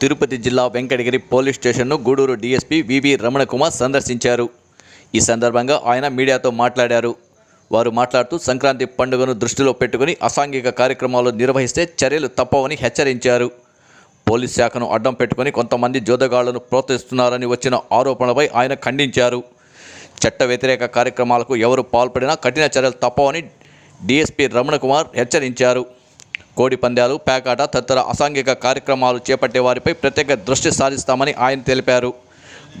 Tirupati జిల్లా Venkatagiri police స్టేషన్ను Gudur DSP వివి రమణకుమార్ సందర్శించారు. ఈ సందర్భంగా ఆయన మీడియాతో మాట్లాడారు. వారు మాట్లాడుతూ సంక్రాంతి పండుగను దృష్టిలో పెట్టుకుని అసాంఘిక కార్యక్రమాలు నిర్వహిస్తే చర్యలు తప్పవని హెచ్చరించారు. పోలీస్ శాఖను అడ్డం పెట్టుకుని కొంతమంది జోదగాళ్ళను ప్రోత్సహిస్తున్నారని వచ్చిన ఆరోపణలపై ఆయన ఖండించారు. చట్ట వ్యతిరేక కార్యక్రమాలకు ఎవరు పాల్పడినా కఠిన చర్యలు తప్పవని డీఎస్పీ రమణకుమార్ హెచ్చరించారు. కోడి పందాలు పేకాట తదితర అసాంఘిక కార్యక్రమాలు చేపట్టే వారిపై ప్రత్యేక దృష్టి సారిస్తామని ఆయన తెలిపారు.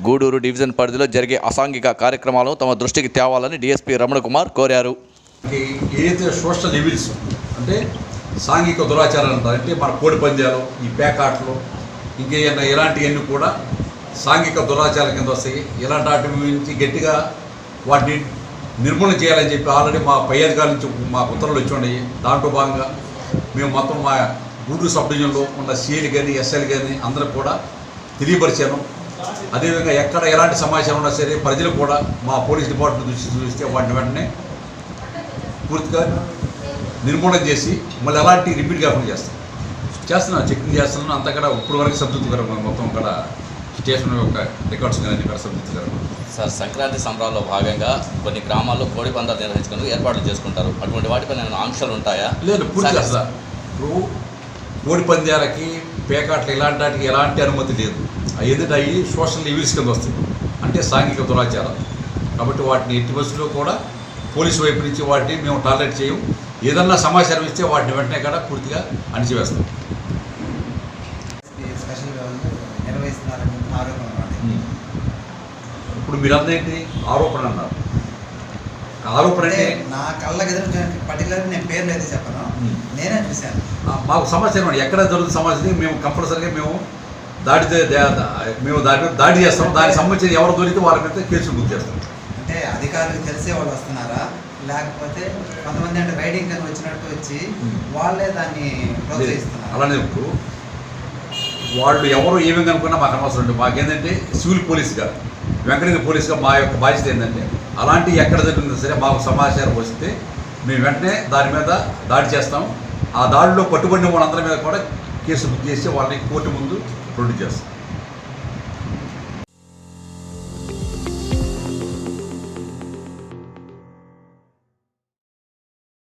గూడూరు డివిజన్ పరిధిలో జరిగే అసాంఘిక కార్యక్రమాలను తమ దృష్టికి తేవాలని డీఎస్పీ రమణకుమార్ కోరారు. ఏదైతే సోషల్ ఎవిల్స్ అంటే సాంఘిక దురాచారాలు అంటారు అంటే మన కోడి పందాలు ఈ పేకాట్లు ఇంకేమైనా ఇలాంటివన్నీ కూడా సాంఘిక దురాచారాల కింద వస్తాయి. ఇలాంటి వాటి నుంచి గట్టిగా వాటిని నిర్మూలన చేయాలని చెప్పి ఆల్రెడీ మా పై అధికారుల నుంచి మా ఉత్తర్వులు వచ్చి ఉన్నాయి. దాంట్లో భాగంగా మేము మొత్తం మా గూడూరు సబ్ డివిజన్లో ఉన్న సీఎలు కానీ ఎస్ఎల్ కానీ అందరికి కూడా తెలియపరిచాను. అదేవిధంగా ఎక్కడ ఎలాంటి సమాచారం ఉన్నా సరే ప్రజలు కూడా మా పోలీస్ డిపార్ట్మెంట్ దృష్టి చూస్తే వాటిని వెంటనే పూర్తిగా నిర్మూలన చేసి మళ్ళీ ఎలాంటి రిపీట్ కాకుండా చేస్తాం. చేస్తున్నాను చెక్కింగ్ చేస్తున్నాను అంతా కూడా ఇప్పుడు వరకు సంతృప్తికరంగా మొత్తం కూడా స్టేషన్ యొక్క రికార్డ్స్ కానీ సార్ సంక్రాంతి సంబరాల్లో భాగంగా కొన్ని గ్రామాల్లో కోడి పందాలు నిర్వహించుకుని ఏర్పాట్లు చేసుకుంటారు. అటువంటి వాటిపై నేను ఆంక్షలు ఉంటాయా? లేదు పూర్తిగా సార్, అసలు ఇప్పుడు కోడి పందాలకి పేకాట్లు ఇలాంటి వాటికి ఎలాంటి అనుమతి లేదు. అవి ఎందుకంటే అవి సోషల్ ఈవిల్స్ కింద వస్తాయి. అంటే సాంఘిక దురాచారాలు. కాబట్టి వాటిని ఎట్టి బస్సులో కూడా పోలీసు వైపు నుంచి వాటిని మేము టార్గెట్ చేయం. ఏదన్నా సమాచారం ఇస్తే వాటిని వెంటనే కూడా పూర్తిగా అణిచివేస్తాం. నిర్వహిస్తున్నారని ఆరోపణ. ఇప్పుడు మీరు ఏంటి ఆరోపణ అన్నారు. ఆరోపణ అంటే నా కళ్ళకి ఎదురు పర్టికులర్ నేను పేర్లు అయితే చెప్పను. నేనే చూశాను. మాకు అండి. ఎక్కడ జరుగుతున్న సమాచారం మేము కంపల్సరీగా మేము దాడి చే- దా- దా- మేము దాడి మీద దాడి చేస్తాం. దానికి సంబంధించి ఎవరు దొరికితే వాళ్ళ మీద కేసులు బుక్ చేస్తాం. అంటే అధికారులకు తెలిసే వాళ్ళు వస్తున్నారా? లేకపోతే కొంతమంది అంటే రైడింగ్ అని వచ్చినట్టు వచ్చి. వాళ్ళే దాన్ని ప్రోత్సహిస్తున్నారు? అలానే ఇప్పుడు వాళ్ళు ఎవరు ఏమేమి అనుకున్నా మాకు అనవసరం అండి. మాకేంటంటే సివిల్ పోలీస్గా వెంకటగిరి పోలీస్గా మా యొక్క బాధ్యత ఏంటంటే అలాంటి ఎక్కడ జరిగిందో సరే మాకు సమాచారం వస్తే మేము వెంటనే దాని మీద దాడి చేస్తాం. ఆ దాడిలో పట్టుబడిన వాళ్ళందరి మీద కూడా కేసు బుక్ చేసి వాళ్ళని కోర్టు ముందు ప్రొడ్యూస్ చేస్తాం.